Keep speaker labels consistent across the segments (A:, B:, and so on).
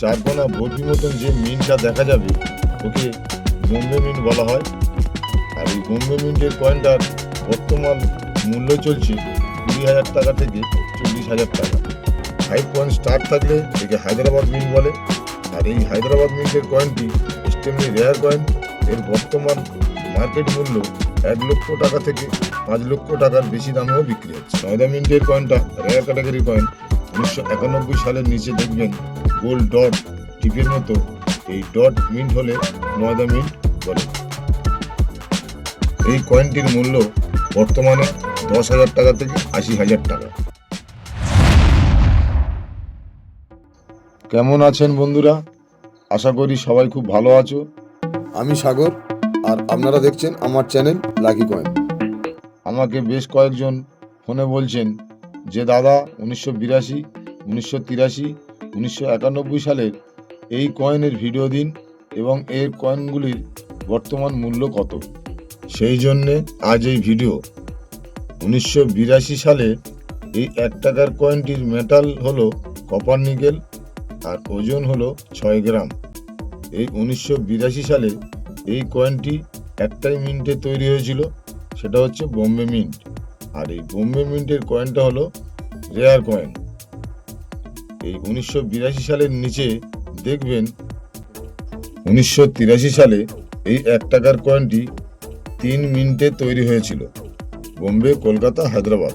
A: চারকোনা বটি মতন যে মিনটা দেখা যাবে, ওকে বোম্বে মিন্ট বলা হয়। আর এই বোম্বে মিন্টের কয়েনটার বর্তমান মূল্য চলছে কুড়ি হাজার টাকা থেকে চল্লিশ হাজার টাকা। ফাইভ পয়েন্ট স্টার থাকলে একে হায়দ্রাবাদ মিন্ট বলে। আর এই হায়দ্রাবাদ মিন্টের কয়েনটি এক্সট্রিমলি রেয়ার কয়েন। এর বর্তমান মার্কেট মূল্য এক লক্ষ টাকা থেকে পাঁচ লক্ষ টাকার বেশি দামেও বিক্রি হচ্ছে। নয়দা মিন্টের কয়েনটা রেয়ার ক্যাটাগরি কয়েন উনিশশো একানব্বই সালের নিচে দেখবেন গোল্ড ডট টিপের মতো এই ডট মিন্ট হলে নয়দা মিন্ট বলে। এই কয়েনটির মূল্য বর্তমানে দশ হাজার টাকা থেকে আশি হাজার টাকা। কেমন আছেন বন্ধুরা? আশা করি সবাই খুব ভালো আছো।
B: আমি সাগর, আর আপনারা দেখছেন আমার চ্যানেল লাকি কয়েন।
A: আমাকে বেশ কয়েকজন ফোনে বলছেন যে দাদা উনিশশো বিরাশি, উনিশশো তিরাশি, উনিশশো একানব্বই সালের এই কয়েনের ভিডিও দিন এবং এর কয়েনগুলির বর্তমান মূল্য কত। সেই জন্যে আজ এই ভিডিও। উনিশশো বিরাশি সালে এই এক টাকার কয়েনটির মেটাল হলো কপার নিকেল আর ওজন হলো ছয় গ্রাম। এই উনিশশো বিরাশি সালে এই কয়েনটি একটাই মিন্টে তৈরি হয়েছিল, সেটা হচ্ছে বোম্বে মিন্ট। আর এই বোম্বে মিন্টের কয়েনটা হলো রেয়ার কয়েন এই উনিশশো বিরাশি সালের নিচে দেখবেন উনিশশো তিরাশি সালে এই এক টাকার কয়েনটি তিন মিনিটে তৈরি হয়েছিল। বোম্বে, কলকাতা, হায়দ্রাবাদ।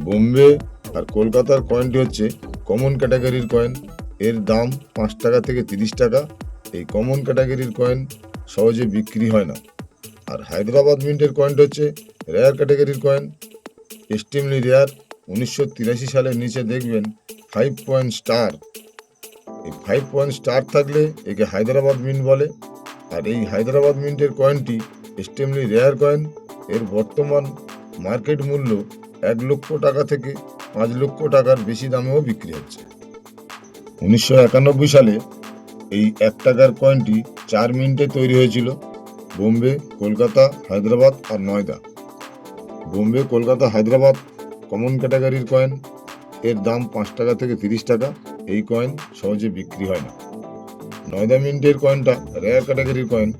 A: বোম্বে আর কলকাতার কয়েনটি হচ্ছে কমন ক্যাটাগরির কয়েন এর দাম পাঁচ টাকা থেকে তিরিশ টাকা। এই কমন ক্যাটাগরির কয়েন সহজে বিক্রি হয় না। আর হায়দ্রাবাদ মিন্টের কয়েনটা হচ্ছে রেয়ার ক্যাটাগরির কয়েন এক্সট্রিমলি রেয়ার উনিশশো তিরাশি সালের নিচে দেখবেন ফাইভ পয়েন্ট স্টার এই ফাইভ পয়েন্ট স্টার থাকলে একে হায়দ্রাবাদ মিন্ট বলে। আর এই হায়দ্রাবাদ মিন্টের কয়েনটি এক্সট্রিমলি রেয়ার কয়েন এর বর্তমান মার্কেট মূল্য এক লক্ষ টাকা থেকে পাঁচ লক্ষ টাকার বেশি দামেও বিক্রি হচ্ছে। উনিশশো একানব্বই সালে এই এক টাকার কয়েনটি চার মিনিটে তৈরি হয়েছিল। বোম্বে, কলকাতা, হায়দ্রাবাদ আর নয়দা বোম্বে, কলকাতা, হায়দ্রাবাদ কমন ক্যাটাগরির কয়েন এর দাম পাঁচ টাকা থেকে তিরিশ টাকা। এই কয়েন সহজে বিক্রি হয় না। নয়দা মিন্টের কয়েনটা রেয়ার ক্যাটাগরির কয়েন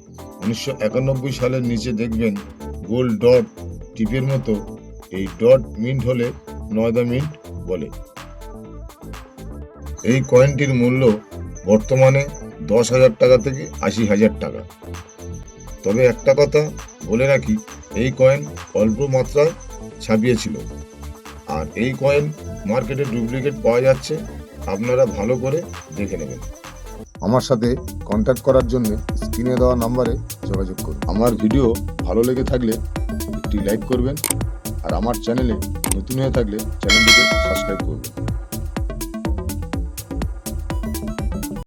A: উনিশশো একানব্বই সালের নিচে দেখবেন গোল্ড ডট টিপের মতো এই ডট মিন্ট হলে নয়দা মিন্ট বলে। এই কয়েনটির মূল্য বর্তমানে দশ হাজার টাকা থেকে আশি হাজার টাকা। তবে একটা কথা বলে রাখি, এই কয়েন অল্প মাত্রায় ছাপিয়েছিল। আর এই কয়েন মার্কেটে ডুপ্লিকেট পাওয়া যাচ্ছে, আপনারা ভালো করে দেখে নেবেন।
B: আমার সাথে কন্ট্যাক্ট করার জন্য স্ক্রিনে দেওয়া নাম্বারে যোগাযোগ করুন।
A: আমার ভিডিও ভালো লেগে থাকলে একটি লাইক করবেন, আর আমার চ্যানেলে নতুন হয়ে থাকলে চ্যানেলটিকে সাবস্ক্রাইব করুন